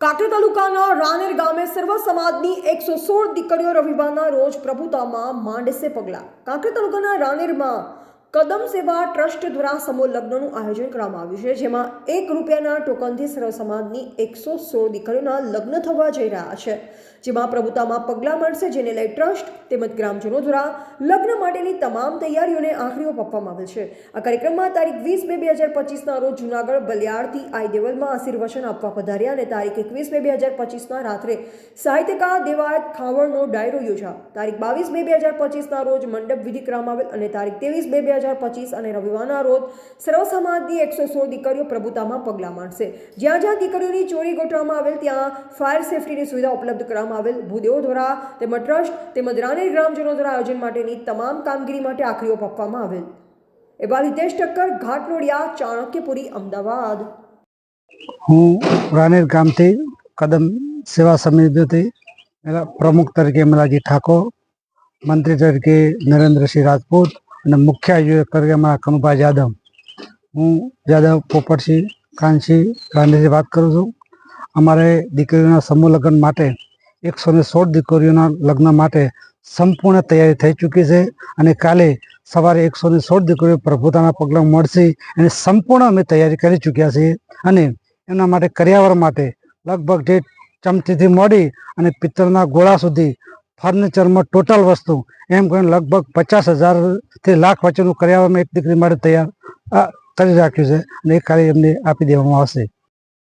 કાંકરી તાલુકાના રાનેર ગામે સર્વ સમાજની એકસો સોળ દીકરીઓ રવિવારના રોજ પ્રભુતામાં માંડશે પગલાં. કાંકરી તાલુકાના રાનેરમાં કદમ સેવા ટ્રસ્ટ દ્વારા સમૂહ લગ્નનું આયોજન કરવામાં આવ્યું છે, જેમાં એક રૂપિયાના ટોકનથી સર્વ સમાજની એકસો સોળ દીકરીઓના લગ્ન થવા જઈ રહ્યા છે, જેમાં પ્રભુતામાં પગલાં મળશે જેને લઈ ટ્રસ્ટ તેમજ ગ્રામજનો દ્વારા લગ્ન માટેની તમામ તૈયારીઓને આખરી ઓપ આપવામાં આવેલ છે. આ કાર્યક્રમમાં તારીખ વીસ બે બે હજાર પચીસના રોજ જૂનાગઢ બલિયાળથી આઈ દેવલમાં આશીર્વચન આપવા પધાર્યા અને તારીખ એકવીસ બે બે હજાર પચીસના રાત્રે સાહિત્યકાર દેવાયત ખાવડનો ડાયરો યોજા તારીખ બાવીસ બે બે હજાર પચીસના રોજ મંડપ વિધિ કરવામાં આવેલ અને તારીખ ત્રેવીસ બે બે હજાર પચીસ અને રવિવારના રોજ સર્વ એકસો સોળ દીકરીઓ પ્રભુતામાં પગલાં માંડશે. જ્યાં જ્યાં દીકરીઓની ચોરી ગોઠવવામાં આવેલ, ત્યાં ફાયર સેફટીની સુવિધા ઉપલબ્ધ કરવામાં આવેલ. ભૂદેવો દ્વારા તેમજ ટ્રસ્ટ તેમજ રાનેર ગ્રામજનો દ્વારા આયોજન માટેની તમામ કામગીરી માટે આખરી આપવામાં આવેલ. એવા હિતેશ ઠક્કર, ઘાટલોડિયા, ચાણક્યપુરી, અમદાવાદ. હું રાનેર ગામથી કદમ સેવા સમિતિથી પ્રમુખ તરીકે મલાજી ઠાકોર, મંત્રી તરીકે નરેન્દ્રસિંહ રાજપૂત અને મુખ્ય આયોજક તરીકે અમારા કનુભાઈ જાદવ. હું જાદવ પોપટસિંહ કાનસિંહ ગાંધીજી વાત કરું છું. અમારે દીકરીઓના સમૂહ લગ્ન માટે એકસો ને સોળ દીકરીઓના લગ્ન માટે સંપૂર્ણ તૈયારી થઈ ચૂકી છે અને કાલે સવારે એકસો ને સોળ દીકરીઓ પ્રભુતાના પગલાં મળશે અને સંપૂર્ણ અમે તૈયારી કરી ચૂક્યા છીએ અને એના માટે કર્યાવર માટે લગભગ જે ચમચીથી મળી અને પિત્તળના ગોળા સુધી ફર્નિચરમાં ટોટલ વસ્તુ, એમ કરીને લગભગ પચાસ હજારથી લાખ વચ્ચેનું કર્યાવર મેં એક દીકરી માટે તૈયાર કરી રાખ્યું છે અને એ કાર્ય એમને આપી દેવામાં આવશે.